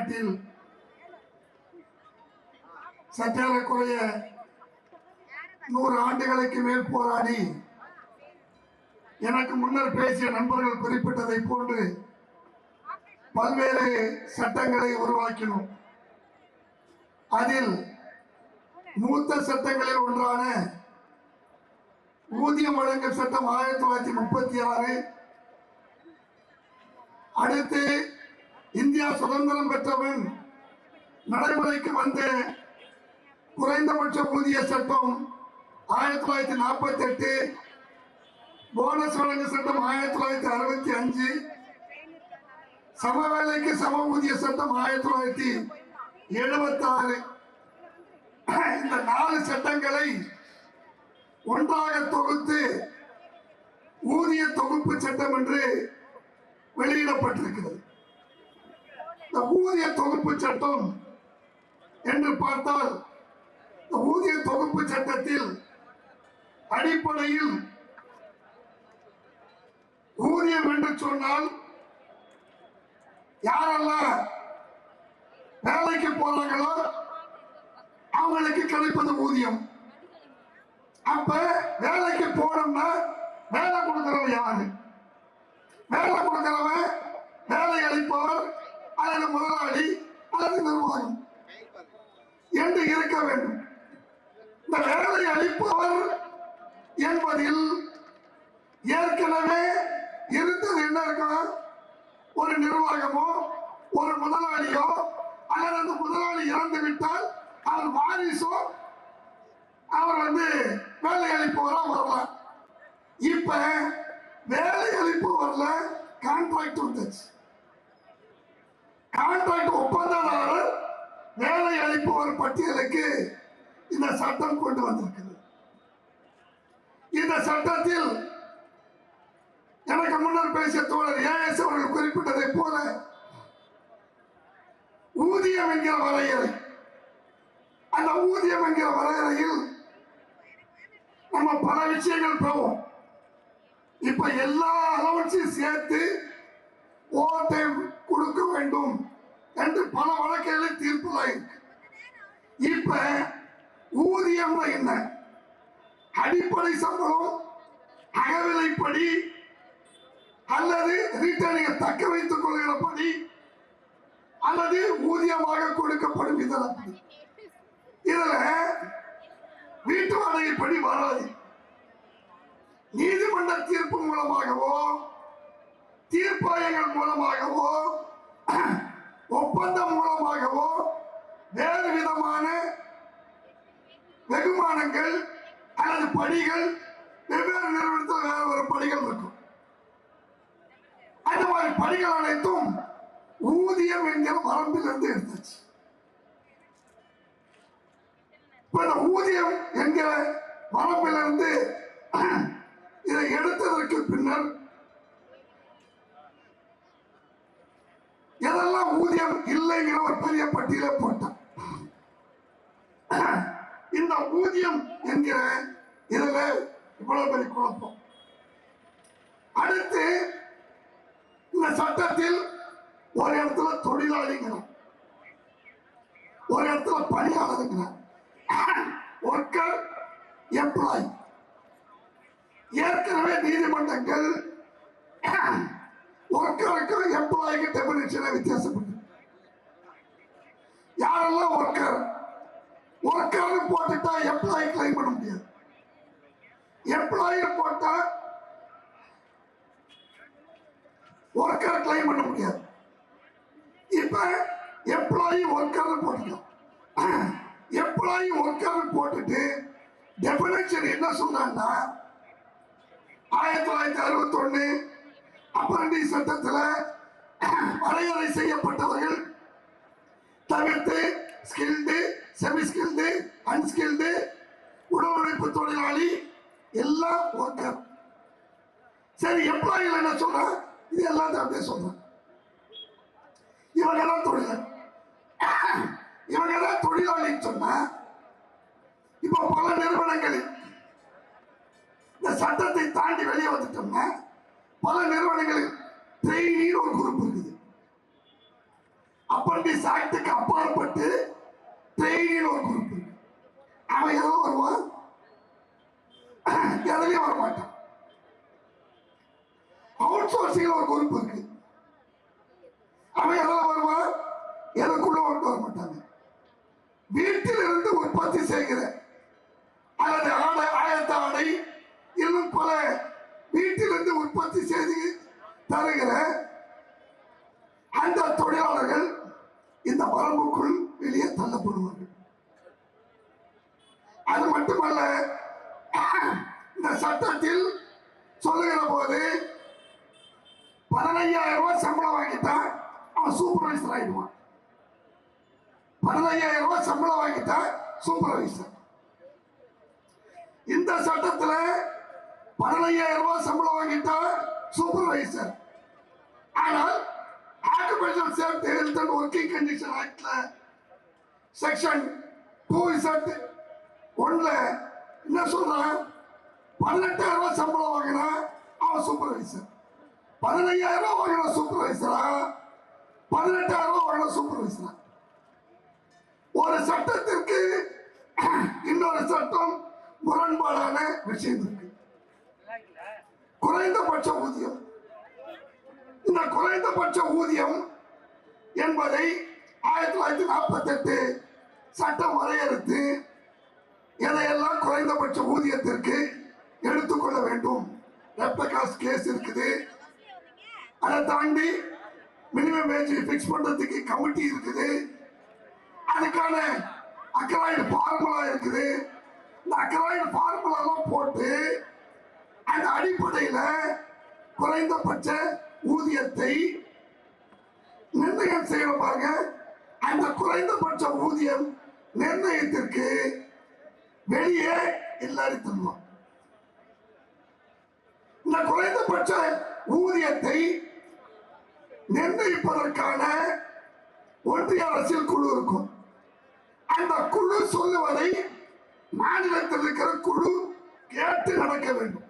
நாட்டில் சற்றேறக்குறைய நூறு ஆண்டுகளுக்கு மேல் போராடி எனக்கு முன்னர் பேசிய நண்பர்கள் குறிப்பிட்டதை போன்று பல்வேறு சட்டங்களை உருவாக்கினோம். அதில் மூத்த சட்டங்களில் ஒன்றான ஊதியம் வழங்கும் சட்டம் ஆயிரத்தி தொள்ளாயிரத்தி முப்பத்தி ஆறு அடுத்து இந்தியா சுதந்திரம் பெற்றவன் நடைமுறைக்கு வந்த குறைந்தபட்ச ஊதிய சட்டம் ஆயிரத்தி தொள்ளாயிரத்தி நாற்பத்தி எட்டு போனஸ் வழங்கு சட்டம் ஆயிரத்தி தொள்ளாயிரத்தி அறுபத்தி அஞ்சு சம வேலைக்கு சம ஊதிய சட்டம் ஆயிரத்தி தொள்ளாயிரத்தி எழுபத்தி ஆறு இந்த நாலு சட்டங்களை ஒன்றாக தொகுத்து ஊதிய தொகுப்பு சட்டம் என்று வெளியிடப்பட்டிருக்கிறது. இந்த ஊதிய தொகுப்பு சட்டம் என்று பார்த்தால் இந்த ஊதிய தொகுப்பு சட்டத்தில் அடிப்படையில் ஊதியம் என்று சொன்னால் யாரெல்லாம் வேலைக்கு போறாங்களோ அவங்களுக்கு கிடைப்பது ஊதியம். அப்ப வேலைக்கு போனோம்னா வேலை கொடுக்கிறவன் யாரு? வேலை கொடுக்கிறவன் வேலை அளிப்பவர் அல்லது முதலாளி அல்லது நிர்வாகம் என்று இருக்க வேண்டும். இந்த வேலை அளிப்பவர் என்பதில் ஏற்கனவே இருந்தது என்ன இருக்கும் ஒரு நிர்வாகமோ ஒரு முதலாளியோ அல்லது அந்த முதலாளி இறந்து விட்டால் அவர் வாரிசோ அவர் வந்து வேலை அளிப்பவரா வரலாம். இப்ப வேலை அளிப்பவர்ல கான்ட்ராக்ட் வந்துச்சு. கான்ட்ராக்ட் ஒப்பந்ததாரர் வேலை அளிப்பவர் பட்டியலுக்கு இந்த சட்டம் கொண்டு வந்திருக்கிறது. இந்த சட்டத்தில் எனக்கு முன்னர் பேசிய தோழர் ஏஎஸ் அவர்கள் குறிப்பிட்டதை போல ஊதியம் என்கிற வரையறை அந்த ஊதியம் என்கிற வரையறையில் நம்ம பல விஷயங்கள் போவோம். இப்ப எல்லா அலவன்ஸையும் சேர்த்து ஓவர் டைம் கொடுக்க வேண்டும் என்று பல வழக்குகளில் தீர்ப்புலாயிருக்கு இப்ப ஊதியம் என்ன? அடிப்படை சம்பளம் அகவிலைப்படி அல்லது ரிட்டர்னிங்க தக்க வைத்துக் கொள்கிறபடி அல்லது ஊதியமாக கொடுக்கப்படும் இதரப்படி இதுல வீட்டு வாடகைப்படி வராது. நீதிமன்ற தீர்ப்பு மூலமாகவோ தீர்ப்பாயங்கள் மூலமாகவோ ஒப்பந்தம் மூலமாகவோ வேறு விதமான வெகுமானங்கள் அல்லது படிகள் வெவ்வேறு நிறுவனத்தில் வேறு ஒரு படிகள் இருக்கும். அந்த மாதிரி படிகள் அனைத்தும் ஊதியம் என்கிற வரம்பிலிருந்து எடுத்தாச்சு. இப்ப இந்த ஊதியம் என்கிற வரம்பிலிருந்து இதை எடுத்ததற்கு பின்னர் ஊதியம் ஒரு பெரிய பட்டியலை போட்டான். இந்த ஊதியம் என்கிற இதுல இவ்வளவு பெரிய குழப்பம். அடுத்து இந்த சட்டத்தில் ஒரு இடத்துல தொழிலாளிங்கிறான் ஒரு இடத்துல பணியாளருங்கிறான் ஒர்க்கர் எம்ப்ளாயி ஏற்கனவே நீதிமன்றங்கள் ஒர்க்கருக்கும் எம்ப்ளாய்க்கு டெபினேஷனை வித்தியாசப்பட்டு யாரெல்லாம் ஒர்க்கர் ஒர்க்கர்னு போட்டுட்டா எம்ப்ளாயி கிளைம் பண்ண முடியாது. எம்ப்ளாயி போட்டா ஒர்க்கர் கிளைம் பண்ண முடியாது. இப்ப எம்ப்ளாயி ஒர்க்கர் போட்டுக்கலாம் எம்ப்ளாயி ஒர்க்கர் போட்டுட்டு டெபினேஷன் என்ன சொன்னாங்கன்னா ஆயிரத்தி தொள்ளாயிரத்தி அறுபத்தி ஒன்று அப்பரண்டி சட்டத்தில் வரையறை செய்யப்பட்டவர்கள் தவிர்த்து ஸ்கில்டு செமி ஸ்கில்டு அன்ஸ்கில்டு உடலுழைப்பு தொழிலாளி எல்லாம் ஒர்க்கர் சரி எம்ப்ளாயிகள் என்ன சொல்றான்? இது எல்லாத்தையும் அப்படியே சொல்றான். இவங்க எல்லாம் தொழிலாளி இவங்க எல்லாம் தொழிலாளின்னு சொன்னா இப்போ பல நிறுவனங்களில் இந்த சட்டத்தை தாண்டி வெளியே வந்துட்டோம்னா பல நிறுவனங்களில் ட்ரெயினின்னு ஒரு குரூப் இருக்குது. அப்பண்டிஸ் ஆக்டுக்கு அப்பாற்பட்டு ட்ரெயினில் ஒரு குரூப் அவன் எதோ வருவான்? எதுலையும் வர மாட்டான் அவுட் சோர்சிங் ஒரு குரூப் இருக்கு அவன் எதில் வருவான் எதுக்குள்ள கொண்டு வர மாட்டாங்க வீட்டில் இருந்து உற்பத்தி செய்கிற அல்லது ஆடை ஆயத்த ஆடை இன்னும் பல வீட்டிலிருந்து உற்பத்தி செய்து தருகிற அந்த தொழிலாளர்கள் இந்த வரம்புக்குள் வெளியே தள்ளப்படுவார்கள் அது மட்டுமல்ல இந்த சட்டத்தில் சொல்லுகிற போது பதினையாயிரம் ரூபாய் சம்பளம் வாங்கித்தான் அவன் சூப்பர்வைசர் ஆகிடுவான் பதினையாயிரம் ரூபாய் சம்பளம் வாங்கித்தான் சூப்பர்வைசர் இந்த சட்டத்தில் பதினையாயிரம் ரூபாய் சம்பளம் வாங்கிட்டா சூப்பர்வைசர் ஆனால் occupation safety health and working condition ஆக்ட்ல section two Z ஒன்ல என்ன சொல்றான்? பதினெட்டாயிரம் ரூபாய் சம்பளம் வாங்கினா அவன் சூப்பர்வைசர் பதினையாயிரம் ரூபாய் வாங்கின சூப்பர்வைசரா பதினெட்டாயிரம் ரூபாய் வாங்கின சூப்பர்வைசரா ஒரு சட்டத்திற்கு இன்னொரு சட்டம் முரண்பாடான விஷயம் இருக்கு. குறைந்தபட்ச ஊதியம். இந்த குறைந்தபட்ச ஊதியம் என்பதை ஆயிரத்தி தொள்ளாயிரத்தி நாற்பத்தி எட்டு சட்டம் வரையறுத்து எதையெல்லாம் குறைந்தபட்ச ஊதியத்திற்கு எடுத்துக்கொள்ள வேண்டும்? ரெப்டகாஸ் கேஸ் இருக்குது. அதை தாண்டி மினிமம் வேஜ் ஃபிக்ஸ் பண்றதுக்கு கமிட்டி இருக்குது. அதுக்கான அக்கராய்டு ஃபார்முலா இருக்குது. இந்த அக்கராய்டு ஃபார்முலாலாம் போட்டு அந்த அடிப்படையில் குறைந்தபட்ச ஊதியத்தை நிர்ணயம் செய்யற பாருங்க. அந்த குறைந்தபட்ச ஊதியம் நிர்ணயத்திற்கு வெளியே எல்லாரும் தருவோம் இந்த குறைந்தபட்ச ஊதியத்தை நிர்ணயிப்பதற்கான ஒன்றிய அரசியல் குழு இருக்கும். அந்த குழு சொல்லுவதை மாநிலத்தில் இருக்கிற குழு கேட்டு நடக்க வேண்டும்.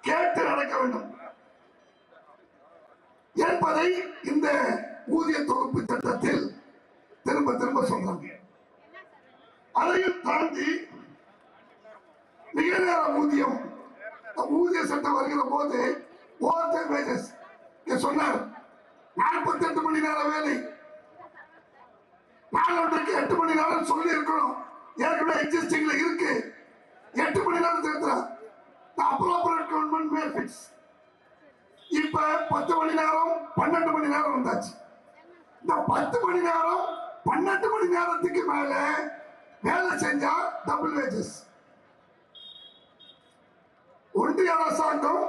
கேட்டு நடக்க வேண்டும். என்பதை இந்த ஊதிய தொகுப்பு சட்டத்தில் திரும்ப திரும்ப சொல்றாங்க. அதையும் தாண்டி நிகழ்நேர ஊதியம். ஊதிய சட்டம் வருகிற போது ஓவர் டைம் வேஜஸ் சொன்னார். நாற்பத்தி எட்டு மணி நேர வேலை. நாளொன்றுக்கு எட்டு மணி நேரம் சொல்லி இருக்கணும் ஏற்கனவே எக்ஸிஸ்டிங்ல இருக்கு. எட்டு மணி நேரம் திருத்துறேன் அப்ராப்பரேட் கவர்மெண்ட் மே இப்ப பத்து மணி நேரம் பன்னெண்டு மணி நேரம் வந்தாச்சு. இந்த பத்து மணி நேரம் பன்னெண்டு மணி நேரத்துக்கு மேல வேலை செஞ்சா டபுள் வேஜஸ் ஒன்றிய அரசாங்கம்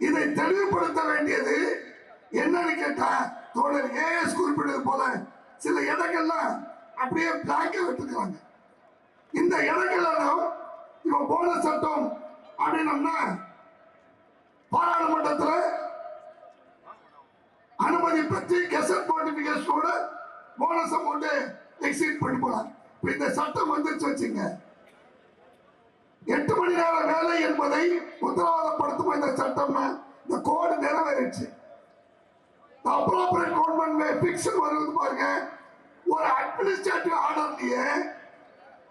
இதை தெளிவுபடுத்த வேண்டியது என்னன்னு கேட்டா தோழர் ஏஎஸ் குறிப்பிட்டது போல சில இடங்கள்லாம் அப்படியே பிளாக்க விட்டுருக்காங்க. இந்த இடங்கள் எல்லாம் இவன் போன சட்டம் அப்படின்னம்னா பாராளுமன்றத்தில் அனுமதி பற்றி கெசட் நோட்டிபிகேஷனோட போனஸ் அமௌண்ட் எக்ஸிட் பண்ணி போலாம் இந்த சட்டம் வந்துருச்சு வச்சுங்க எட்டு மணி நேரம் வேலை என்பதை உத்தரவாதப்படுத்தும் இந்த சட்டம் இந்த கோடு நிறைவேறிச்சு அப்ராப்பரேட் கவர்மெண்ட் பிக்ஷன் வருவது பாருங்க. ஒரு அட்மினிஸ்ட்ரேட்டிவ் ஆர்டர்லயே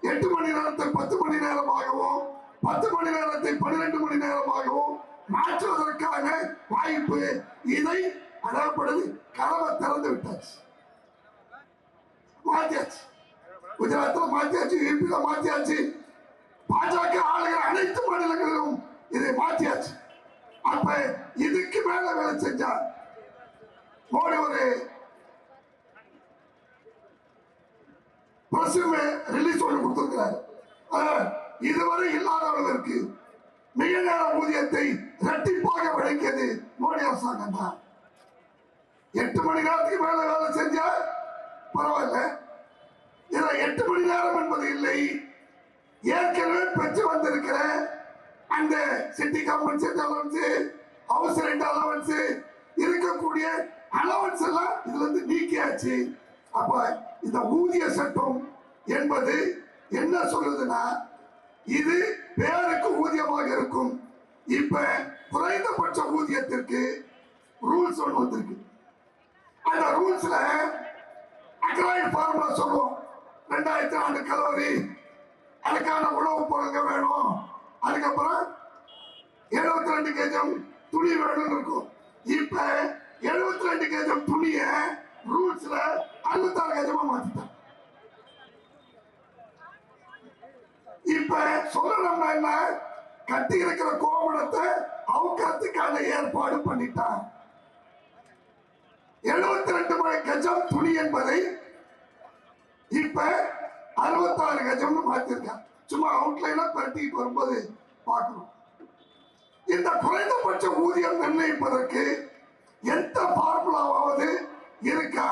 எட்டு மணி நேரத்தை பத்து மணி நேரமாகவும் பத்து மணி நேரத்தை பன்னிரெண்டு மணி நேரமாகவும் மாற்றுவதற்கான வாய்ப்பு இதை அதாவது கதவை திறந்து விட்டாச்சு. மாத்தியாச்சு. குஜராத்தில் மாத்தியாச்சு யூபியில் மாத்தியாச்சு. பாஜக ஆளுகிற அனைத்து மாநிலங்களிலும் இதை மாற்றியாச்சு. அப்ப இதுக்கு மேல வேலை செஞ்சா மோடி ஒரு ரிலீஸ் ஒன்று கொடுத்திருக்கிறார். இதுவரை இல்லாத அளவிற்கு மிக நேர ஊதியத்தை இரட்டிப்பாக வழங்கியது மோடி அரசாங்கம் தான். எட்டு மணி நேரத்துக்கு மேல வேலை செஞ்சா பரவாயில்ல. இதுல எட்டு மணி நேரம் என்பது இல்லை. ஏற்கனவே பெற்று வந்திருக்கிற அந்த city compensate allowance house rent allowance இருக்கக்கூடிய அலவன்ஸ் எல்லாம் இதுல இருந்து நீக்கியாச்சு. அப்ப இந்த ஊதிய சட்டம் என்பது என்ன சொல்லுதுன்னா இது பேருக்கு ஊதியமாக இருக்கும். இப்ப குறைந்தபட்ச ஊதியத்திற்கு ரூல்ஸ் ஒன்று வந்திருக்கு. அந்த ரூல்ஸ்ல அக்ராய்ட் ஃபார்முலா சொல்லுவோம். ரெண்டாயிரத்தி ஆண்டு கலோரி அதுக்கான உணவுப் பொருட்கள் வேணும்? அதுக்கப்புறம் எழுபத்தி ரெண்டு கேஜம் துணி வேணும்னு இருக்கும். இப்ப எழுபத்தி ரெண்டு கேஜம் துணிய ரூல்ஸ்ல அறுபத்தாறு கேஜமா மாத்திட்டாங்க இப்ப சொல்லணும்னா என்ன? கட்டி இருக்கிற கோமணத்தை அவுக்கிறதுக்கான ஏற்பாடு பண்ணிட்டான். எழுபத்தி ரெண்டு மணி கஜம் துணி என்பதை இப்ப அறுபத்தாறு கஜம்னு மாத்திருக்கான் சும்மா அவுட்லைனா பரட்டிட்டு வரும்போது பார்க்கணும். இந்த குறைந்தபட்ச ஊதியம் நிர்ணயிப்பதற்கு எந்த பார்முலாவாவது இருக்கா?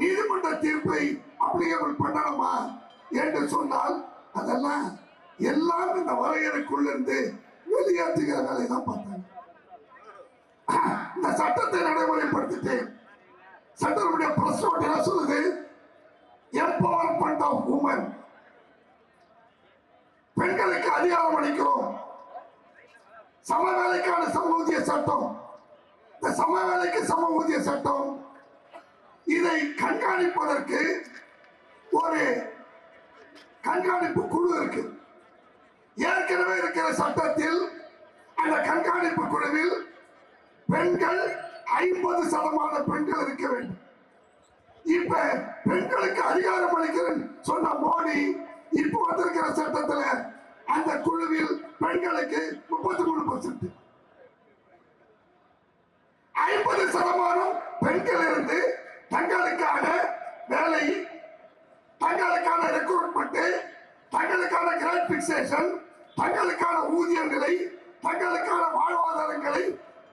நீதிமன்ற தீர்ப்பை அப்ளிகபிள் பண்ணணுமா என்று சொன்னால் அதெல்லாம் எல்லாம் இந்த வரையறைக்குள்ள இருந்து வெளியேற்றுகிற வேலை தான் பார்த்தாங்க. இந்த சட்டத்தை நடைமுறைப்படுத்திட்டு சட்டத்துடைய பிரஸ் நோட் என்ன சொல்லுது? Of women. பெண்களுக்கு அதிகாரம் அளிக்கிறோம். சம வேலைக்கான சம ஊதிய சட்டம். இந்த சம வேலைக்கு சம ஊதிய சட்டம். இதை கண்காணிப்பதற்கு ஒரு கண்காணிப்பு குழு இருக்கு. ஏற்கனவே இருக்கிற சட்டத்தில் அந்த கண்காணிப்பு குழுவில் பெண்கள் ஐம்பது சதமான பெண்கள் இருக்க வேண்டும். இப்ப பெண்களுக்கு அதிகாரம் அளிக்கிறேன் சொன்ன மோடி இப்ப வந்திருக்கிற சட்டத்துல அந்த குழுவில் பெண்களுக்கு முப்பத்தி மூணு பர்சன்ட் ஐம்பது சதமானம் பெண்கள் இருந்து தங்களுக்கான வேலை தங்களுக்கான ரெக்ரூட்மெண்ட் தங்களுக்கான கிராண்ட் பிக்சேஷன் தங்களுக்கான ஊதிய நிலை தங்களுக்கான வாழ்வாதாரங்களை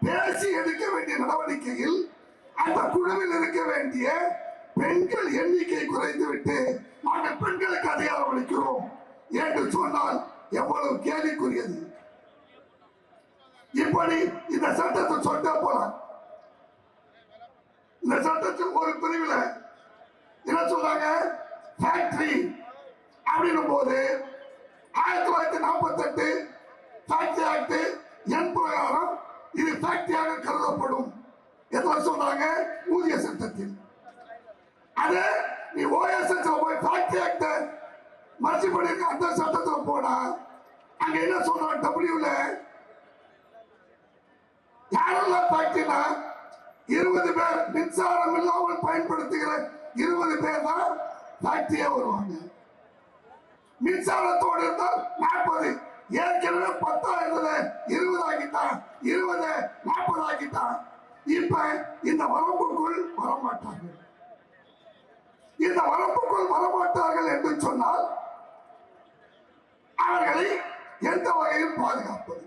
பேசி எடுக்க வேண்டிய நடவடிக்கையில் அந்த குழுவில் இருக்க வேண்டிய பெண்கள் எண்ணிக்கை குறைந்துவிட்டு நாங்கள் பெண்களுக்கு அதிகாரம் அளிக்கிறோம் என்று சொன்னால் எவ்வளவு கேள்விக்குரியது. இப்படி இந்த சட்டத்தை சொல்ல போலாம். இந்த சட்டத்தில் ஒரு பிரிவில் என்ன சொல்றாங்க? ஃபேக்டரி அப்படின்னும் போது ஆயிரத்தி தொள்ளாயிரத்தி நாற்பத்தி எட்டு ஃபேக்டரி ஆக்ட் என் பிரகாரம் இது ஃபேக்டரியாக கருதப்படும். எதுல சொல்றாங்க? ஊதிய சட்டத்தில். அது நீ ஓஎஸ்எஸ் போய் ஃபேக்டரி ஆக்ட் மறைச்சி பண்ணிருக்க அந்த சட்டத்துல போனா அங்க என்ன சொல்றாங்க டபிள்யூல யாரெல்லாம் ஃபேக்டரினா இருபது பேர் மின்சாரம் இல்லாமல் பயன்படுத்துகிற இருபது பேர் தான் ஃபேக்டரியா வருவாங்க. மின்சாரத்தோடு இருந்தால் நாற்பது. ஏற்கனவே பத்தா இருந்தது இருபது ஆக்கிட்டான் இருபது நாற்பது ஆக்கிட்டான் இப்ப இந்த வரம்புக்குள் வரமாட்டாங்க. இந்த வரம்புக்குள் வரமாட்டார்கள் என்று சொன்னால் அவர்களை எந்த வகையில் பாதுகாப்பது.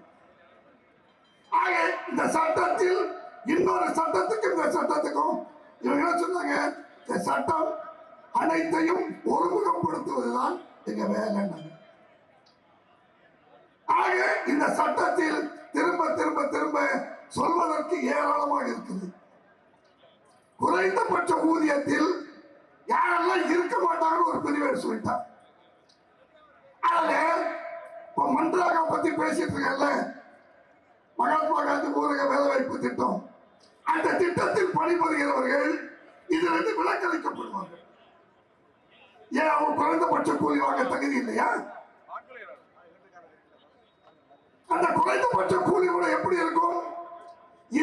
ஆக இந்த சட்டத்தில் இன்னொரு சட்டத்துக்கும் இந்த சட்டத்துக்கும் இவங்க என்ன சொன்னாங்க இந்த சட்டம் அனைத்தையும் ஒருமுகப்படுத்துவதுதான் எங்க வேலை. ஆக இந்த சட்டத்தில் திரும்ப திரும்ப திரும்ப சொல்வதற்கு ஏராளமாக இருக்குது. குறைந்தபட்ச ஊதியத்தில் யாரெல்லாம் இருக்க மாட்டாங்கன்னு ஒரு பிரிவை சொல்லிட்டார் அதுல இப்ப மன்றாக பத்தி பேசிட்டு இருக்கல மகாத்மா காந்தி ஊரக வேலைவாய்ப்பு திட்டம். அந்த திட்டத்தில் பணிபுரிகிறவர்கள் இதிலிருந்து விலக்களிக்கப்படுவார்கள். ஏன் அவங்க குறைந்தபட்ச கூலி வாங்க தகுதி இல்லையா? அந்த குறைந்தபட்ச கூலி கூட எப்படி இருக்கும்?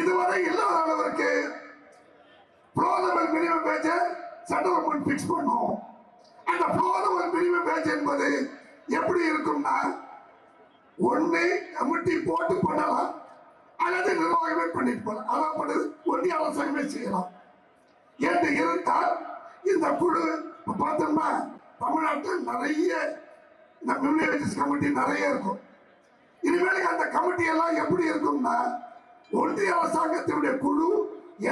இதுவரை இல்லாத அளவிற்கு ப்ரோதமல் minimum wage central government fix பண்ணும் அந்த போன ஒரு பிரிவு பேஜ் என்பது எப்படி இருக்கும்னா ஒண்ணு கமிட்டி போட்டு பண்ணலாம் அல்லது நிர்வாகமே பண்ணிட்டு போகலாம் அதாவது பண்ணுது ஒன்றிய அரசாங்கமே செய்யலாம். என்று இருந்தால் இந்த குழு பார்த்தோம்னா தமிழ்நாட்டில் நிறைய இந்த மினிமேஜஸ் கமிட்டி நிறைய இருக்கும். இனிமேல் அந்த கமிட்டி எல்லாம் எப்படி இருக்கும்னா ஒன்றிய அரசாங்கத்தினுடைய குழு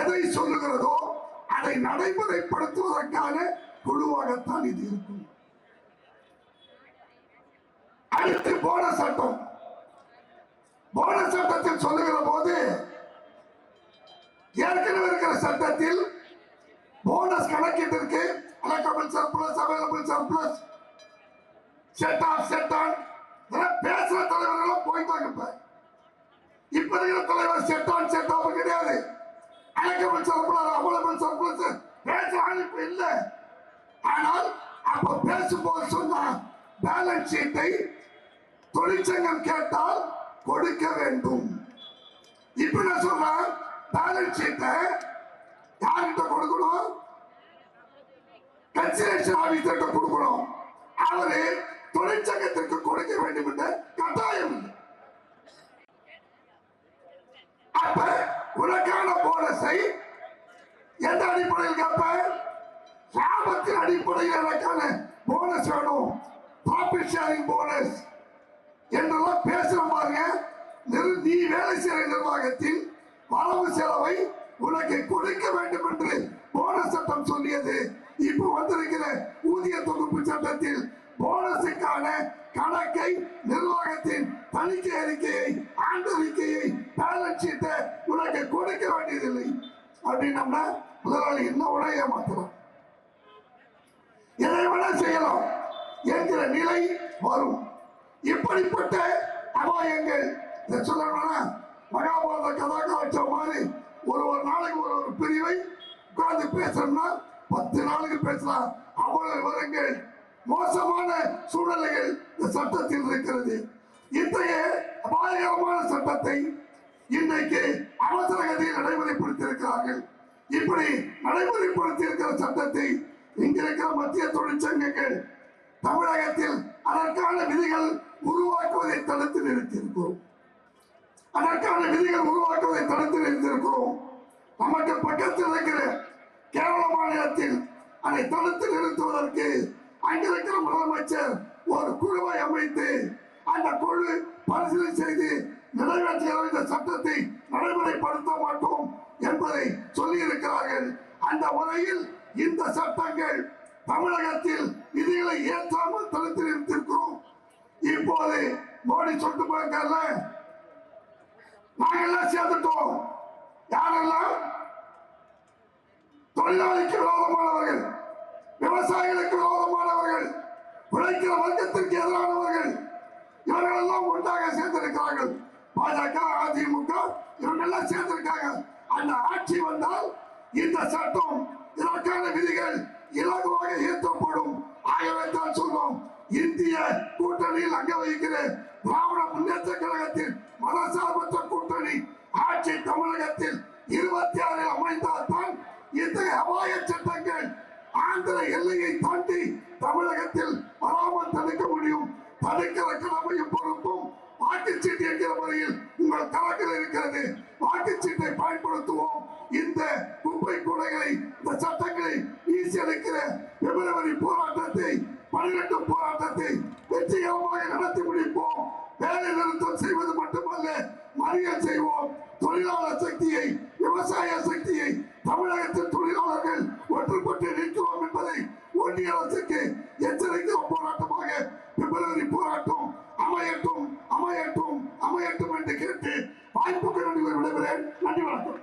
எதை சொல்லுகிறதோ அதை நடைமுறைப்படுத்துவதற்கான குழுவாகத்தான் இது இருக்கும். அடுத்து போனஸ் சட்டம். போனஸ் சட்டத்தில் சொல்லுகிற போது ஏற்கனவே இருக்கிற சட்டத்தில் bonus கணக்கிட்டிருக்கு allocable surplus available surplus set off set on பேசுற தலைவர்கள் போயிட்டாங்க இப்ப. இப்ப இருக்கிற தலைவர் செட் ஆன் செட் ஆஃப் கிடையாது. அலக்கபிள் சர்க்குலர் அவ்வளவு சர்க்குலர் பேச அழைப்பு இல்லை. ஆனால் அப்ப பேசும்போது சொன்னா பேலன்ஸ் ஷீட்டை தொழிற்சங்கம் கேட்டால் கொடுக்க வேண்டும். இப்ப நான் சொல்றேன் பேலன்ஸ் ஷீட்டை யார்கிட்ட கொடுக்கணும்? கன்சிலேஷன் ஆபீசர்கிட்ட கொடுக்கணும். அவரு தொழிற்சங்கத்திற்கு கொடுக்க வேண்டும் என்ற கட்டாயம் இல்லை. அப்ப உனக்கான போனஸை எந்த அடிப்படையில் கேட்ப லாபத்தின் அடிப்படையில் எனக்கான போனஸ் வேணும். ப்ராஃபிட் ஷேரிங் போனஸ் என்றெல்லாம் பேசுற பாருங்க. நீ வேலை செய்கிற நிர்வாகத்தின் வரவு செலவை உனக்கு கொடுக்க வேண்டும் என்று போனஸ் சட்டம் சொல்லியது. இப்போ வந்திருக்கிற ஊதிய தொகுப்பு சட்டத்தில் போனஸுக்கான கணக்கை நிர்வாகத்தின் தணிக்கை அறிக்கையை ஆண்டு அறிக்கையை பேலன்ஸ் ஷீட்டை உனக்கு கொடுக்க வேண்டியதில்லை. அப்படின்னம்னா முதலாளி என்ன உடைய ஏமாத்தலாம் எதை விட செய்யலாம் என்கிற நிலை வரும். இப்படிப்பட்ட அபாயங்கள் இதை சொல்லணும்னா மகாபாரத கதாகாட்சம் மாதிரி ஒரு ஒரு நாளைக்கு ஒரு ஒரு பிரிவை உட்கார்ந்து பேசணும்னா பத்து நாளைக்கு பேசலாம். அவ்வளவு விவரங்கள் மோசமான சூழ்நிலைகள் இந்த சட்டத்தில் இருக்கிறது. இத்தகைய அபாயகரமான சட்டத்தை இன்றைக்கு அவசர கதியில் நடைமுறைப்படுத்தியிருக்கிறார்கள். இப்படி நடைமுறைப்படுத்தியிருக்கிற சட்டத்தை இங்கிருக்கிற மத்திய தொழிற்சங்கங்கள் தமிழகத்தில் அதற்கான விதிகள் உருவாக்குவதை தடுத்து நிறுத்தியிருக்கிறோம். அதற்கான விதிகள் உருவாக்குவதை தடுத்து நிறுத்தியிருக்கிறோம். நமக்கு பக்கத்தில் இருக்கிற கேரள மாநிலத்தில் அதை தடுத்து நிறுத்துவதற்கு அங்கிருக்கிற முதலமைச்சர் ஒரு குழுவை அமைத்து அந்த குழு பரிசீலனை செய்து நிறைவேற்றுகிற இந்த சட்டத்தை நடைமுறைப்படுத்த மாட்டோம் என்பதை சொல்லி இருக்கிறார்கள் அந்த முறையில் இந்த சட்டங்கள் தமிழகத்தில் விதிகளை ஏற்றாமல் தடுத்து நிறுத்திருக்கிறோம் இப்போது மோடி சொல்லிட்டு போயிருக்கார்ல நாங்கெல்லாம் சேர்ந்துட்டோம். யாரெல்லாம்? தொழிலாளிக்கு விரோதமானவர்கள். விவசாயிகளுக்கு விரோதமானவர்கள் உழைக்கிற வர்க்கத்திற்கு எதிரானவர்கள் இவர்கள் எல்லாம் ஒன்றாக சேர்ந்திருக்கிறார்கள். பாஜக அதிமுக இவங்கெல்லாம் சேர்ந்திருக்காங்க. அந்த ஆட்சி வந்தால் இந்த சட்டம் இதற்கான விதிகள் இலகுவாக ஏற்றப்படும் ஆகவே தான் சொல்லும் இந்திய கூட்டணியில் அங்க வகிக்கிற திராவிட முன்னேற்ற கழகத்தின் மதசார்பற்ற கூட்டணி ஆட்சி தமிழகத்தில் இருபத்தி ஆறில் அமைந்தால் தான் இத்தகைய அபாய சட்டங்கள் ஆந்திர எல்லையை தாண்டி தமிழகத்தில் வராமல் தடுக்க முடியும். தடுக்கிற கடமையும் பொறுப்பும் வாக்குச்சீட்டு என்கிற முறையில் உங்கள் கணக்கில் இருக்கிறது. வாக்குச்சீட்டை பயன்படுத்துவோம். இந்த குப்பை கூடைகளை இந்த சட்டங்களை வீசி அளிக்கிற பிப்ரவரி போராட்டத்தை பனிரெண்டு போராட்டத்தை வெற்றிகரமாக நடத்தி முடிப்போம். வேலை நிறுத்தம் செய்வது மட்டுமல்ல மறியல் செய்வோம். தொழிலாளர் சக்தியை விவசாய சக்தியை தமிழகத்தின் தொழிலாளர்கள் ஒன்றுபட்டு நிற்கிறோம் என்பதை ஒன்றிய அரசுக்கு எச்சரிக்கிற போராட்டமாக பிப்ரவரி போராட்டம் அமையட்டும் அமையட்டும் அமையட்டும் என்று கேட்டு வாய்ப்புக்கு நன்றி விடைபெறேன். நன்றி வணக்கம்.